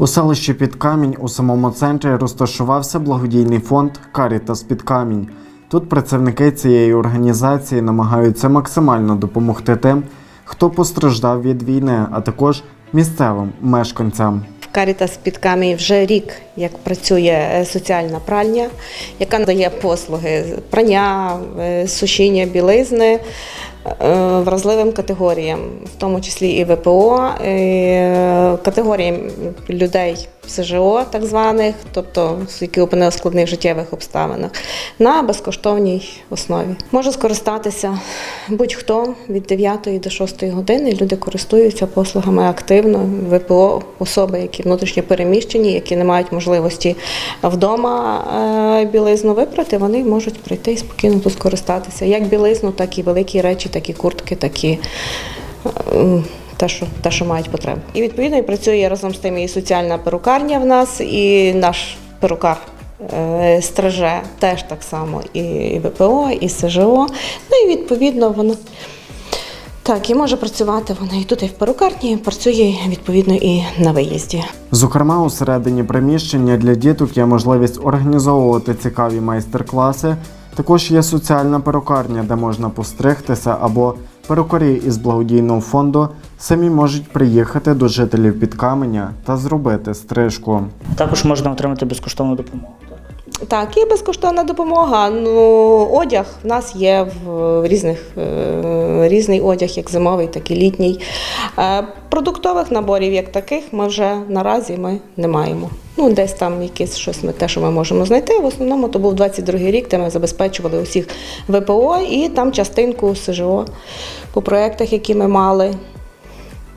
У селищі Підкамінь у самому центрі розташувався благодійний фонд Карітас Підкамінь. Тут працівники цієї організації намагаються максимально допомогти тим, хто постраждав від війни, а також місцевим мешканцям. Карітас під камінь вже рік, як працює е, соціальна пральня, яка надає послуги прання, е, сушіння білизни е, вразливим категоріям, в тому числі і ВПО, е, категоріям людей СЖО, так званих, тобто які опинилися в складних життєвих обставинах, на безкоштовній основі. Може скористатися будь-хто від 9 до 6 години. Люди користуються послугами активно. ВПО особи, які внутрішньо переміщені, які не мають можливості вдома е, білизну випрати, вони можуть прийти і спокійно тут скористатися. Як білизну, так і великі речі, так і куртки, так і е, те, що, те, що мають потребу. І відповідно і працює разом з тим і соціальна перукарня в нас, і наш перукар. е, Стриже теж так само і ВПО, і СЖО. Ну і відповідно воно так і може працювати вона і тут, і в перукарні, працює відповідно і на виїзді. Зокрема, у середині приміщення для діток є можливість організовувати цікаві майстер-класи. Також є соціальна перукарня, де можна постригтися, або перукарі із благодійного фонду самі можуть приїхати до жителів Підкаменя та зробити стрижку. Також можна отримати безкоштовну допомогу. Так? І безкоштовна допомога. Ну, одяг в нас є в різних е, різний одяг, як зимовий, так і літній. Е, Продуктових наборів, як таких, ми вже наразі ми не маємо. Ну, десь там якесь щось ми те, що ми можемо знайти. В основному то був 22-й рік, де ми забезпечували усіх ВПО і там частинку СЖО по проєктах, які ми мали.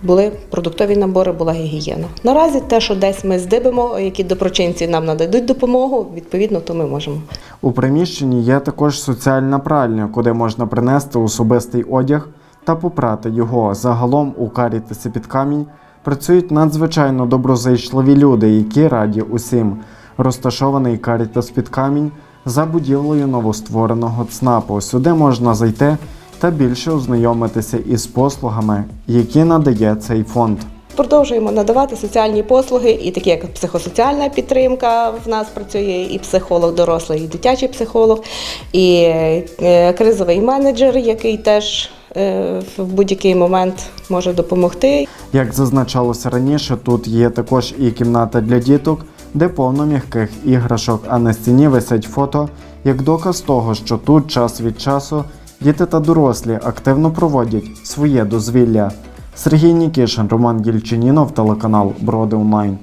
Були продуктові набори, була гігієна. Наразі те, що десь ми здибимо, які доброчинці нам нададуть допомогу, відповідно, то ми можемо. У приміщенні є також соціальна пральня, куди можна принести особистий одяг та попрати його. Загалом у Карітасі під камінь працюють надзвичайно доброзичливі люди, які раді усім. Розташований Карітас під камінь за будівлею новоствореного ЦНАПу. Сюди можна зайти та більше ознайомитися із послугами, які надає цей фонд. Продовжуємо надавати соціальні послуги, і такі як психосоціальна підтримка в нас працює, і психолог дорослий, і дитячий психолог, і е, кризовий менеджер, який теж е, в будь-який момент може допомогти. Як зазначалося раніше, тут є також і кімната для діток, де повно м'яких іграшок, а на стіні висять фото як доказ того, що тут час від часу діти та дорослі активно проводять своє дозвілля. Сергій Нікішин, Роман Гільчинінов, телеканал Броди Онлайн.